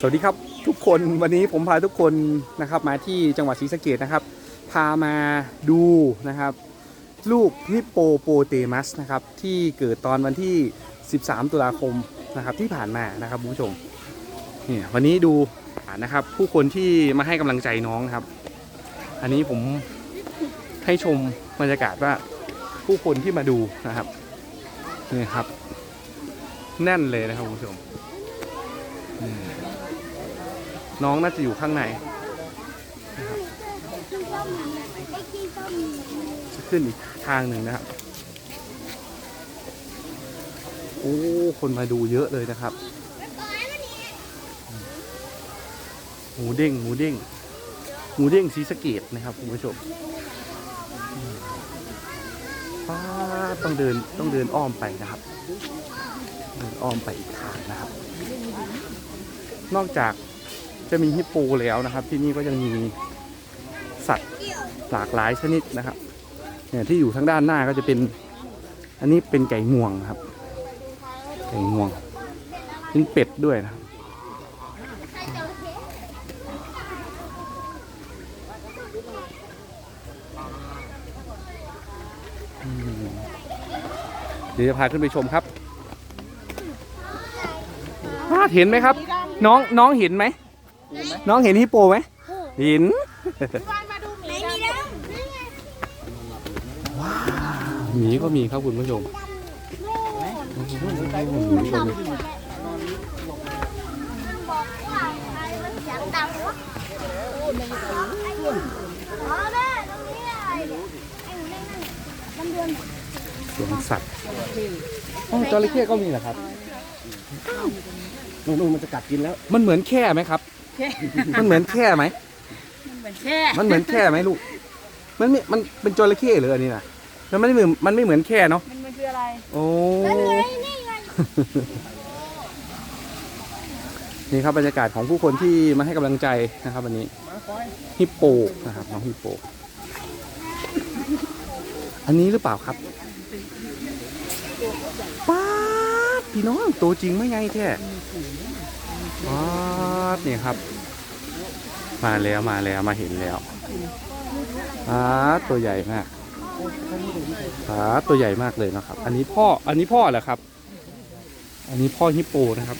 สวัสดีครับทุกคนวันนี้ผมพาทุกคนนะครับมาที่จังหวัดศรีสะเกดนะครับ พามาดูนะครับ ลูกฮิปโปโปเตมัสนะครับที่เกิดตอนวันที่ 13 ตุลาคมนะครับที่ผ่านมานะครับคุณผู้ชมนี่วันนี้ดูนะครับผู้คนที่มาให้กำลังใจน้องครับ อันนี้ผมให้ชมบรรยากาศว่าผู้คนที่มาดูนะครับนี่ครับ แน่นเลยนะครับคุณผู้ชม น้องน่าจะอยู่ข้างในนะครับจะขึ้นอีกทางหนึ่งนะครับ โอ้ คนมาดูเยอะเลยนะครับ หมูเด้ง หมูเด้ง หมูเด้งสีสเกตนะครับคุณผู้ชมป้าต้องเดินต้องเดินอ้อมไปนะครับ เดินอ้อมไปอีกทางนะครับ นอกจาก จะมีฮิปโปแล้วนะครับ ที่นี่ก็ยังมีสัตว์หลากหลายชนิดนะครับเนี่ยที่อยู่ทางด้านหน้าก็จะเป็น อันนี้เป็นไก่งวงครับ ไก่งวงเป็นเป็ดด้วยนะครับเดี๋ยวจะพาขึ้นไปชมครับพาเห็นไหมครับ น้องน้องเห็นไหม น้องเห็นฮิปโปไหมเห็นหมีก็มีครับคุณผู้ชมหมีก็มีสวนสัตว์อ๋อจระเข้ก็มีเหรอครับนู่นๆมันจะกัดกินแล้ว มันเหมือนแค่ไหมครับ แค่มันเหมือนแค่ไหม มันเหมือนแช่มันเหมือนแค่ไหมลูก มันไม่มันเป็นจระเข้เหรืออันนี้นะมันไม่ได้เหมือนมันไม่เหมือนแค่เนาะ มันมันคืออะไรโอ้นี่ครับบรรยากาศของผู้คนที่มาให้กำลังใจนะครับวันนี้ ฮิปโปนะครับน้องฮิปโป อันนี้หรือเปล่าครับป้าดพี่น้องตัวจริงไม่ไงแท้ ป้าดนี่ครับ มาแล้วมาแล้วมาเห็นแล้วป้าดตัวใหญ่มากป้าดตัวใหญ่มากเลยนะครับ อันนี้พ่ออันนี้พ่อเหรอครับ อันนี้พ่อฮิปโปนะครับ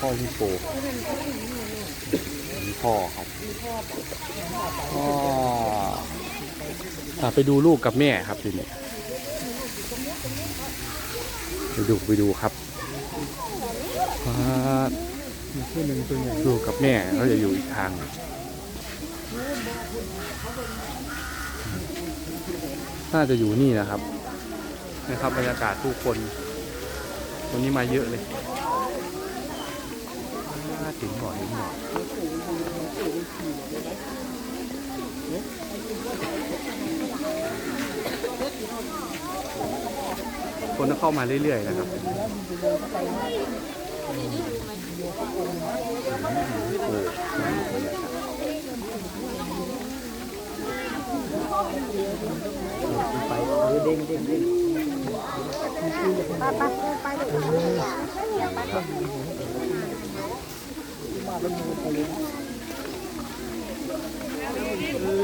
พ่อฮิปโปอันนี้พ่อครับพ่ออะไปดูลูกกับแม่ครับทีนี้ ไปดูไปดูครับอ่าลูกกับแม่เขาจะอยู่อีกทางหนึ่งน่าจะอยู่นี่นะครับนะครับบรรยากาศผู้คนวันนี้มาเยอะเลยน่าถึงหน่อยถึงหน่อย คนก็เข้ามาเรื่อยๆนะครับโอ้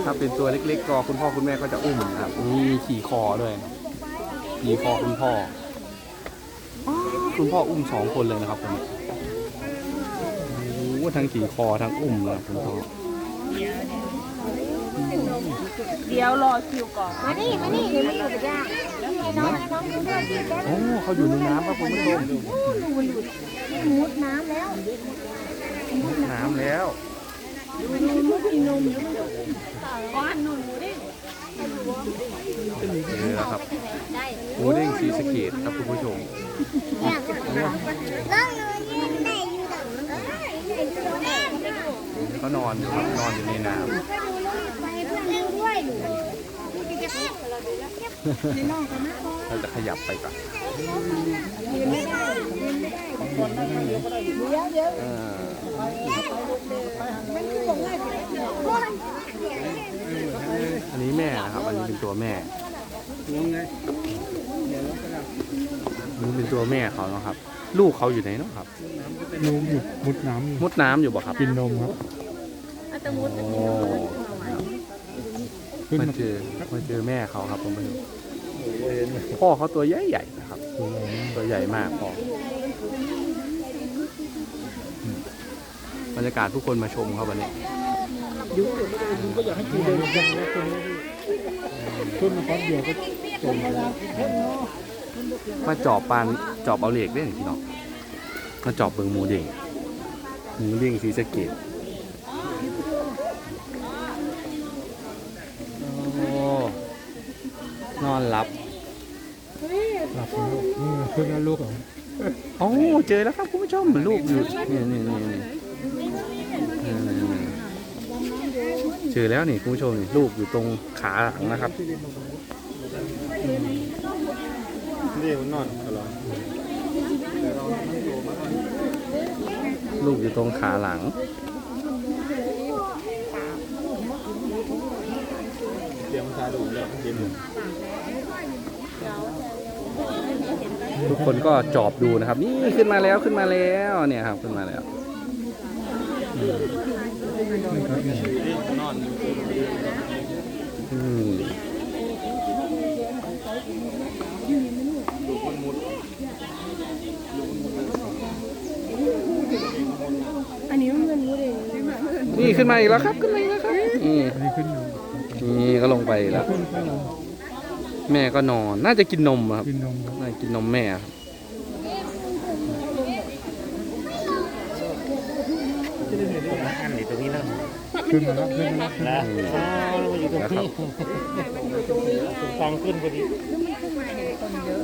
ถ้าเป็นตัวเล็กๆก็คุณพ่อคุณแม่ก็จะอุ้มครับมีขี่คอด้วย ขี่คอคุณพ่อ คุณพ่ออุ้มสองคนเลยนะครับคนนี้โอ้โหทั้งขี่คอทั้งอุ้มเลยคุณพ่อ เดี๋ยวรอคิวก่อน มานี่มานี่เดี๋ยวมาอยู่กับย่าน้องน้องเพื่อนที่เล็กโอ้เขาอยู่ในน้ำครับคุณผู้ชมมุดน้ำแล้วน้ำแล้วก้อนหนุ่นหมูดิ้ งนี่แหละครับหมูเด้งสีสะเกตครับคุณผู้ชมเขานอนครับนอนอยู่ในน้ำเราจะขยับไปก่อนอันนี้แม่นะครับ อันนี้เป็นตัวแม่ นี่เป็นตัวแม่เขาเนาะครับ ลูกเขาอยู่ไหนเนาะครับลูกอยู่มุดน้ำอยู่มุดน้ำอยู่บ่ครับกินนมครับอัตมุดโอ้ขึ้นมามาเจอมาเจอแม่เขาครับผมไปดูพ่อเขาตัวใหญ่ๆนะครับ ตัวใหญ่มากตัวใหญ่มากพ่ออืมบรรยากาศทุกคนมาชมครับวันนี้ก็อยากให้กินเดินยังแล้วตัวนี้ ขึ้นมาแป๊บเดียวก็จมแล้วมาจอบปานจอบเอาเหล็กได้หนึ่งพี่น้องมาจอบเบิงหมูเด้งหมูเด้งสีสะเกตโอ้นอนหลับหลับแล้วนี่ขึ้นแล้วลูกเหรอโอ้เจอแล้วครับคุณผู้ชมลูกอยู่นี่นี่นี่นี่ เออเจอแล้วนี่คุณผู้ชมนี่ลูกอยู่ตรงขาหลังนะครับนี่มันนอนอร่อยลูกอยู่ตรงขาหลัง เตรียมทาดูแล้วกินทุกคนก็จอบดูนะครับ นี่ขึ้นมาแล้วขึ้นมาแล้วเนี่ยครับขึ้นมาแล้ว อืมนี่ครับนี่อืมอันนี้มันเงินมุดเองนี่ขึ้นมาอีกแล้วครับขึ้นมาอีกแล้วครับนี่อันนี้ขึ้นอยู่นี่ก็ลงไปอีกแล้วขึ้นข้างลงแม่ก็นอน น่าจะกินนมอะครับ กินนมครับ น่าจะกินนมแม่ครับ อันอยู่ตรงนี้นะขึ้นมาแล้วขึ้นมาแล้วอ๋อนอยู่ตรงนี้ฟังขึ้นพอดีขึ้นมาเห็นคนเยอะ